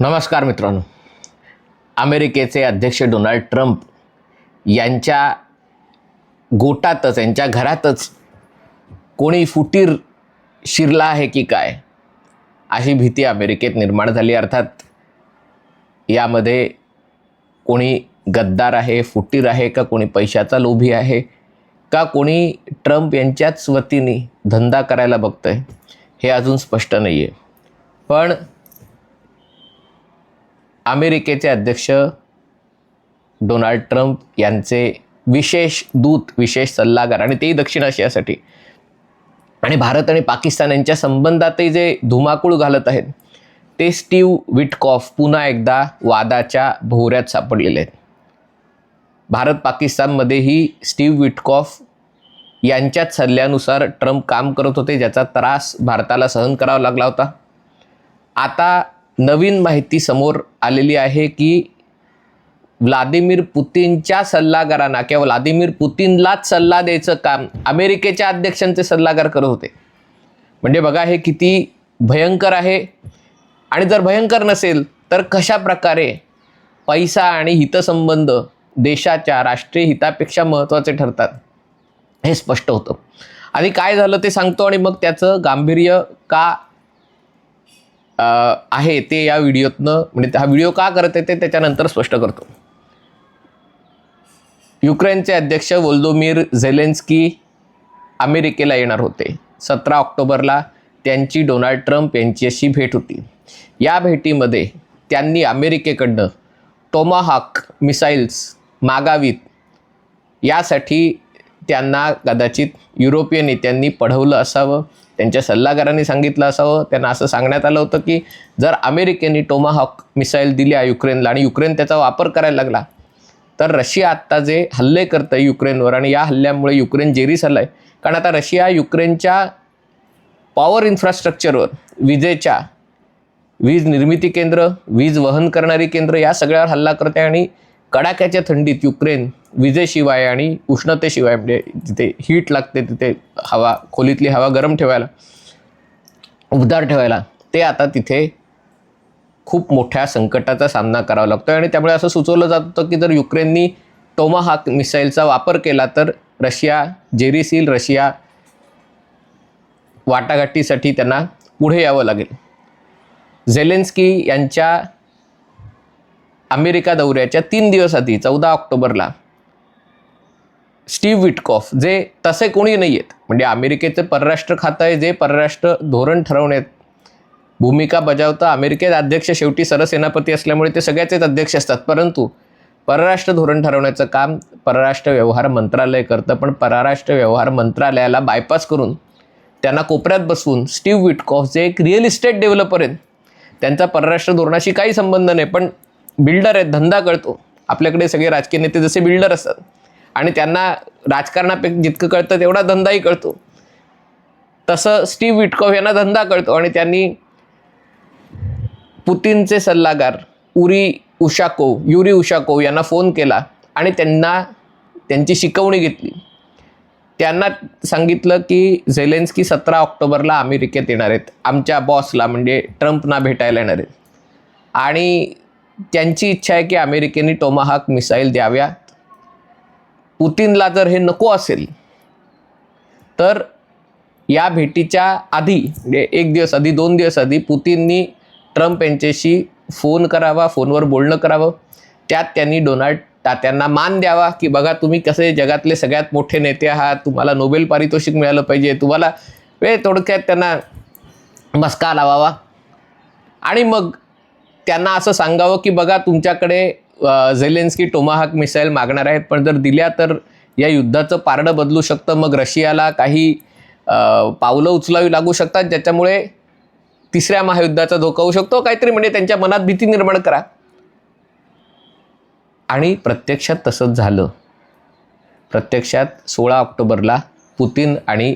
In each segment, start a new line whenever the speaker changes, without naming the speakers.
नमस्कार मित्रांनो. अमेरिकेचे अध्यक्ष डोनाल्ड ट्रम्प यांच्या गोटातच यांच्या घरातच कोणी फुटीर शिरला आहे की काय? अशी भीती अमेरिकेत निर्माण झाली. अर्थात यामध्ये कोणी गद्दार आहे फुटीर आहे का कोणी पैशाचा लोभी आहे? का कोणी ट्रम्प यांच्याच वतीने धंदा करायला बघतं आहे हे अजून स्पष्ट नाही आहे पण अमेरिकेचे अध्यक्ष डोनाल्ड ट्रम्प यांचे विशेष दूत विशेष सल्लागार आणि तेही दक्षिण आशियासाठी आणि भारत आणि पाकिस्तान यांच्या संबंधातही जे धुमाकूळ घालत आहेत ते स्टीव विटकॉफ पुन्हा एकदा वादाच्या भोवऱ्यात सापडलेले आहेत. भारत पाकिस्तानमध्येही स्टीव विटकॉफ यांच्याच सल्ल्यानुसार ट्रम्प काम करत होते ज्याचा त्रास भारताला सहन करावा लागला होता. आता नवीन माहिती समोर आलेली आहे की व्लादिमीर पुतीनच्या सल्लागारांना किंवा व्लादिमीर पुतीनलाच सल्ला द्यायचं काम अमेरिकेच्या अध्यक्षांचे सल्लागार करत होते. म्हणजे बघा हे किती भयंकर आहे. आणि जर भयंकर नसेल तर कशा प्रकारे पैसा आणि हितसंबंध देशाच्या राष्ट्रीय हितापेक्षा महत्त्वाचे ठरतात. हे स्पष्ट होतं. आणि काय झालं ते सांगतो आणि मग त्याचं गांभीर्य का आहे ते या व्हिडिओतनं म्हणजे हा व्हिडिओ का करत आहे ते त्याच्यानंतर स्पष्ट करतो. युक्रेनचे अध्यक्ष वोल्दोमीर झेलेन्स्की अमेरिकेला येणार होते. सतरा ऑक्टोबरला त्यांची डोनाल्ड ट्रम्प यांच्याशी भेट होती. या भेटीमध्ये त्यांनी अमेरिकेकडनं टोमाहाक मिसाईल्स मागावीत. यासाठी त्यांना कदाचित युरोपीय नेत्यांनी पढवलं असावं त्यांच्या सल्लागारांनी सांगितलं असावं. त्यांना असं सांगण्यात आलं होतं की जर अमेरिकेने टोमाहॉक मिसाईल दिल्या युक्रेनला आणि युक्रेन त्याचा वापर करायला लागला तर रशिया आत्ता जे हल्ले करतं युक्रेनवर आणि या हल्ल्यामुळे युक्रेन जेरीस आलं आहे कारण आता रशिया युक्रेनच्या पॉवर इन्फ्रास्ट्रक्चरवर विजेच्या वीज निर्मिती केंद्र वीज वहन करणारी केंद्र या सगळ्यावर हल्ला करते आणि कडाक्याच्या थंडीत युक्रेन विजेशिवाय आणि उष्णतेशिवाय म्हणजे जिथे हीट लागते तिथे हवा खोलीतली हवा गरम ठेवायला उबदार ठेवायला ते आता तिथे खूप मोठ्या संकटाचा सामना करावा लागतो आणि त्यामुळे असं सुचवलं जात होतं की जर युक्रेननी टोमाहाक मिसाईलचा वापर केला तर रशिया जेरीसील रशिया वाटाघाटीसाठी त्यांना पुढे यावं लागेल. झेलेन्स्की यांच्या अमेरिका दौऱ्याच्या तीन दिवस आधी चौदा ऑक्टोबरला स्टीव्ह विटकॉफ जे तसे कोणी नाही आहेत म्हणजे अमेरिकेचं परराष्ट्र खातं आहे जे परराष्ट्र धोरण ठरवण्यात भूमिका बजावतं. अमेरिकेत अध्यक्ष शेवटी सरसेनापती असल्यामुळे ते सगळ्याचेच अध्यक्ष असतात. परंतु परराष्ट्र धोरण ठरवण्याचं काम परराष्ट्र व्यवहार मंत्रालय करतं. पण परराष्ट्र व्यवहार मंत्रालयाला बायपास करून त्यांना कोपऱ्यात बसवून स्टीव्ह विटकॉफ जे एक रिअल इस्टेट डेव्हलपर आहेत त्यांचा परराष्ट्र धोरणाशी काही संबंध नाही. पण बिल्डर आहेत धंदा कळतो आपल्याकडे सगळे राजकीय नेते जसे बिल्डर असतात. आणि त्यांना राजकारणापेक्षा जितकं कळतं तेवढा धंदाही कळतो तसं स्टीव्ह विटकॉफ यांना धंदा कळतो आणि त्यांनी पुतीनचे सल्लागार उरी उशाकोव युरी उशाकोव यांना फोन केला आणि त्यांना त्यांची शिकवणी घेतली. त्यांना सांगितलं की झेलेन्स्की सतरा ऑक्टोबरला अमेरिकेत येणार आहेत. आमच्या बॉसला म्हणजे ट्रम्पना भेटायला येणार आहेत. आणि त्यांची इच्छा आहे की अमेरिकेने टोमाहाक मिसाईल द्याव्यात. पुतीनला जर हे नको असेल तर या भेटीच्या आधी म्हणजे एक दिवस आधी दोन दिवस आधी पुतीननी ट्रम्प यांच्याशी फोन करावा फोनवर बोलणं करावं. त्यात त्यांनी डोनाल्ड तात्यांना मान द्यावा की बघा तुम्ही कसे जगातले सगळ्यात मोठे नेते आहात तुम्हाला नोबेल पारितोषिक मिळालं पाहिजे तुम्हाला वे थोडक्यात त्यांना मस्का लावावा. आणि मग त्यांना असं सांगावं की बघा तुमच्याकडे झेलेन्स्की टोमाहाक मिसाईल मागणार आहेत पण जर दिल्या तर या युद्धाचं पारडं बदलू शकतं. मग रशियाला काही पावलं उचलावी लागू शकतात ज्याच्यामुळे तिसऱ्या महायुद्धाचा धोका होऊ शकतो. काहीतरी म्हणजे त्यांच्या मनात भीती निर्माण करा. आणि प्रत्यक्षात तसंच झालं. प्रत्यक्षात सोळा ऑक्टोबरला पुतीन आणि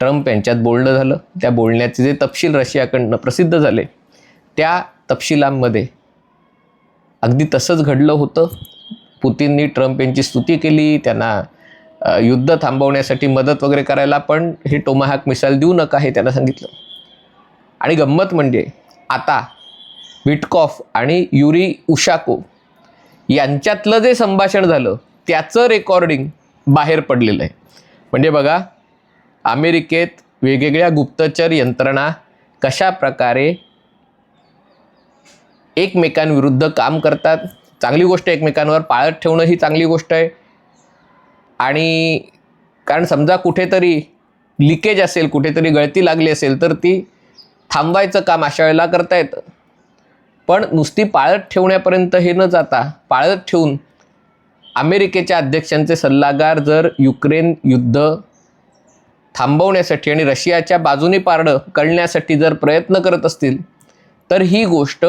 ट्रम्प यांच्यात बोलणं झालं. त्या बोलण्याचे जे तपशील रशियाकडनं प्रसिद्ध झाले त्या तपशिलांमध्ये. अगदी तसंच घडलं होतं. पुतीननी ट्रम्प यांची स्तुती केली त्यांना युद्ध थांबवण्यासाठी मदत वगैरे करायला पण हे टोमाहॅक मिसाईल देऊ नका हे त्यांना सांगितलं. आणि गंमत म्हणजे आता विटकॉफ आणि युरी उशाको यांच्यातलं जे संभाषण झालं त्याचं रेकॉर्डिंग बाहेर पडलेलं आहे. म्हणजे बघा अमेरिकेत वेगवेगळ्या गुप्तचर यंत्रणा कशा प्रकारे एकमेकांविरुद्ध काम करतात. चांगली गोष्ट आहे एकमेकांवर पाळत ठेवणं ही चांगली गोष्ट आहे. आणि कारण समजा कुठेतरी लिकेज असेल कुठेतरी गळती लागली असेल तर ती थांबवायचं काम अशा वेळेला करता येतं. पण नुसती पाळत ठेवण्यापर्यंत हे न जाता पाळत ठेवून अमेरिकेच्या अध्यक्षांचे सल्लागार जर युक्रेन युद्ध थांबवण्यासाठी आणि रशियाच्या बाजूने पारडं कळण्यासाठी जर प्रयत्न करत असतील तर ही गोष्ट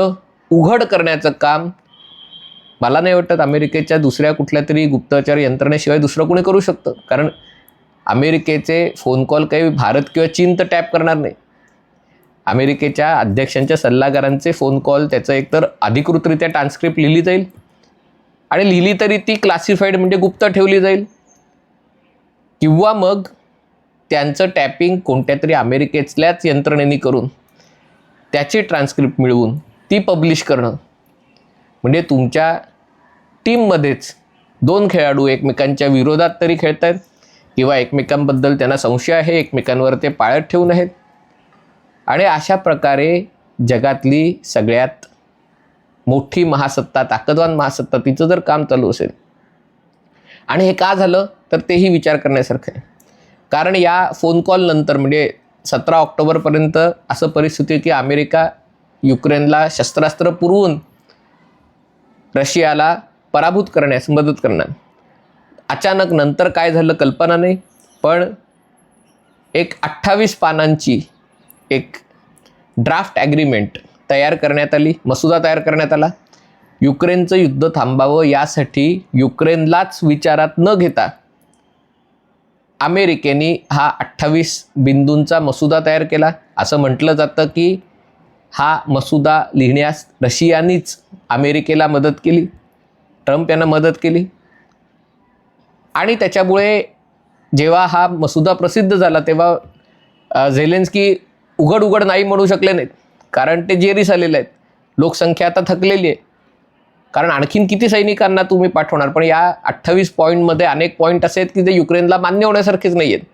उघड करण्याचं काम मला नाही वाटत अमेरिकेच्या दुसऱ्या कुठल्या तरी गुप्तचर यंत्रणेशिवाय दुसरं कोणी करू शकतं. कारण अमेरिकेचे फोन कॉल काही भारत किंवा चीन तर टॅप करणार नाही. अमेरिकेच्या अध्यक्षांच्या सल्लागारांचे फोन कॉल त्याचं एकतर अधिकृतरित्या ट्रान्स्क्रिप्ट लिहिली जाईल आणि लिहिली तरी ती क्लासिफाईड म्हणजे गुप्त ठेवली जाईल. किंवा मग त्यांचं टॅपिंग कोणत्या तरी अमेरिकेतल्याच यंत्रणेने करून त्याची ट्रान्स्क्रिप्ट मिळवून ती पब्लिश करणं. म्हणजे तुमच्या टीममध्येच दोन खेळाडू एकमेकांच्या विरोधात तरी खेळत आहेत किंवा एकमेकांबद्दल त्यांना संशय आहे एकमेकांवर ते पाळत ठेवून आहेत. आणि अशा प्रकारे जगातली सगळ्यात मोठी महासत्ता ताकदवान महासत्ता तिचं जर काम चालू असेल. आणि हे का झालं? तर तेही विचार करण्यासारखं आहे. कारण या फोन कॉल नंतर म्हणजे सतरा ऑक्टोबरपर्यंत असं परिस्थिती की अमेरिका युक्रेनला शस्त्रास्त्र पुरवून रशियाला पराभूत करण्यास मदत करणार. अचानक नंतर काय झालं कल्पना नाही पण एक अठ्ठावीस पानांची एक ड्राफ्ट ॲग्रीमेंट तयार करण्यात आली मसुदा तयार करण्यात आला. युक्रेनचं युद्ध थांबावं यासाठी युक्रेनलाच विचारात न घेता अमेरिकेने हा अठ्ठावीस बिंदूंचा मसुदा तयार केला. असं म्हटलं जातं की हा मसुदा लिहिण्यास रशियानीच अमेरिकेला मदत केली. ट्रम्प यांना मदत केली. आणि त्याच्यामुळे जेव्हा हा मसुदा प्रसिद्ध झाला तेव्हा झेलेन्स्की उघड उघड नाही म्हणू शकले नाहीत. कारण ते जेरीस आलेले आहेत. लोकसंख्या आता थकलेली आहे. कारण आणखीन किती सैनिकांना तुम्ही पाठवणार? पण या अठ्ठावीस पॉईंटमध्ये अनेक पॉईंट असे आहेत की ते युक्रेनला मान्य होण्यासारखेच नाही आहेत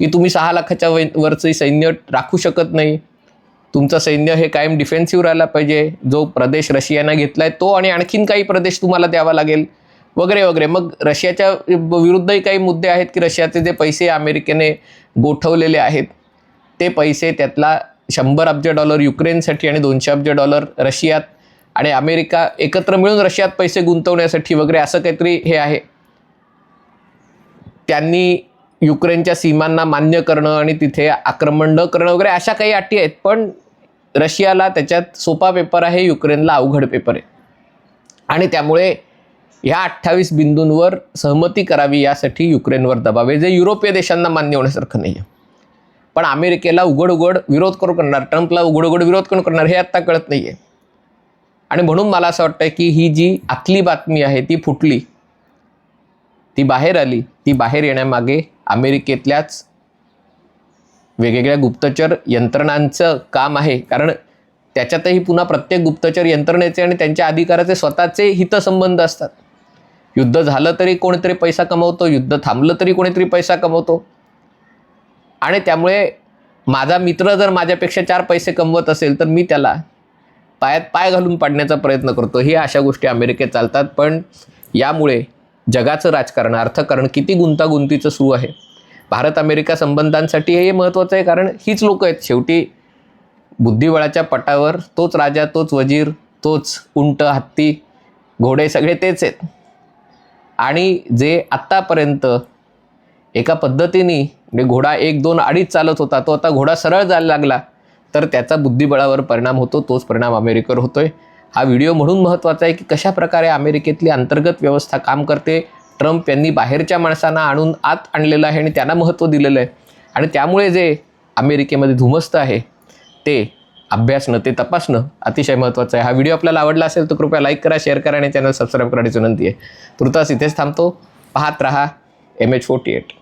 की तुम्ही सहा लाखाच्या वरचे सैन्य राखू शकत नाही. तुमचं सैन्य हे कायम डिफेन्सिव्ह राहायला पाहिजे. जो प्रदेश रशियानं घेतला आहे तो आणि आणखीन काही प्रदेश तुम्हाला द्यावा लागेल. वगैरे वगैरे. मग रशियाच्या विरुद्धही काही मुद्दे आहेत की रशियाचे जे पैसे अमेरिकेने गोठवलेले आहेत ते पैसे त्यातला शंभर अब्ज डॉलर युक्रेनसाठी आणि दोनशे अब्ज डॉलर रशियात आणि अमेरिका एकत्र मिळून रशियात पैसे गुंतवण्यासाठी वगैरे असं काहीतरी हे आहे. त्यांनी युक्रेनच्या सीमांना मान्य करणं आणि तिथे आक्रमण न करणं वगैरे अशा काही अटी आहेत. पण रशियाला त्याच्यात सोपा पेपर आहे युक्रेनला अवघड पेपर आहे. आणि त्यामुळे ह्या अठ्ठावीस बिंदूंवर सहमती करावी यासाठी युक्रेनवर दबाव आहे जे युरोपीय देशांना मान्य होण्यासारखं नाही आहे पण अमेरिकेला उघड उघड विरोध करू करणार ट्रम्पला उघड उघड विरोध करून करणार हे आत्ता कळत नाही आहे आणि म्हणून मला असं वाटतं की ही जी आतली बातमी आहे ती फुटली ती बाहेर आली ती बाहेर येण्यामागे अमेरिकेतल्याच वेगवेगळ्या गुप्तचर यंत्रणांचं काम आहे. कारण त्याच्यातही पुन्हा प्रत्येक गुप्तचर यंत्रणेचे आणि त्यांच्या अधिकाराचे स्वतःचे हितसंबंध असतात. युद्ध झालं तरी कोणीतरी पैसा कमवतो युद्ध थांबलं तरी कोणीतरी पैसा कमवतो. आणि त्यामुळे माझा मित्र जर माझ्यापेक्षा चार पैसे कमवत असेल तर मी त्याला पायात पाय घालून पाडण्याचा प्रयत्न करतो. हे अशा गोष्टी अमेरिकेत चालतात. पण यामुळे जगाचं राजकारण अर्थकारण किती गुंतागुंतीचं सुरू आहे. भारत अमेरिका संबंधांसाठी हे महत्त्वाचं आहे कारण हीच लोकं आहेत. शेवटी बुद्धिबळाच्या पटावर तोच राजा तोच वजीर तोच उंट हत्ती घोडे सगळे तेच आहेत. आणि जे आत्तापर्यंत एका पद्धतीने म्हणजे घोडा एक दोन अडीच चालत होता तो आता घोडा सरळ जायला लागला तर त्याचा बुद्धिबळावर परिणाम होतो तोच परिणाम अमेरिकेवर होतोय. हा व्हिडिओ म्हणून महत्त्वाचा आहे की कशा प्रकारे अमेरिकेतली अंतर्गत व्यवस्था काम करते ट्रम्प यांनी बाहेरच्या माणसांना आणून आत आणलेलं आहे आणि त्यांना महत्त्व दिलेलं आहे. आणि त्यामुळे जे अमेरिकेमध्ये धुमस्त आहे ते अभ्यासणं ते तपासणं अतिशय महत्त्वाचं आहे. हा व्हिडिओ आपल्याला आवडला असेल तर कृपया लाईक करा शेअर करा आणि चॅनल सबस्क्राईब करण्याची विनंती आहे. तुर्तास इथेच थांबतो. पाहत रहा एम एच फोर्टी एट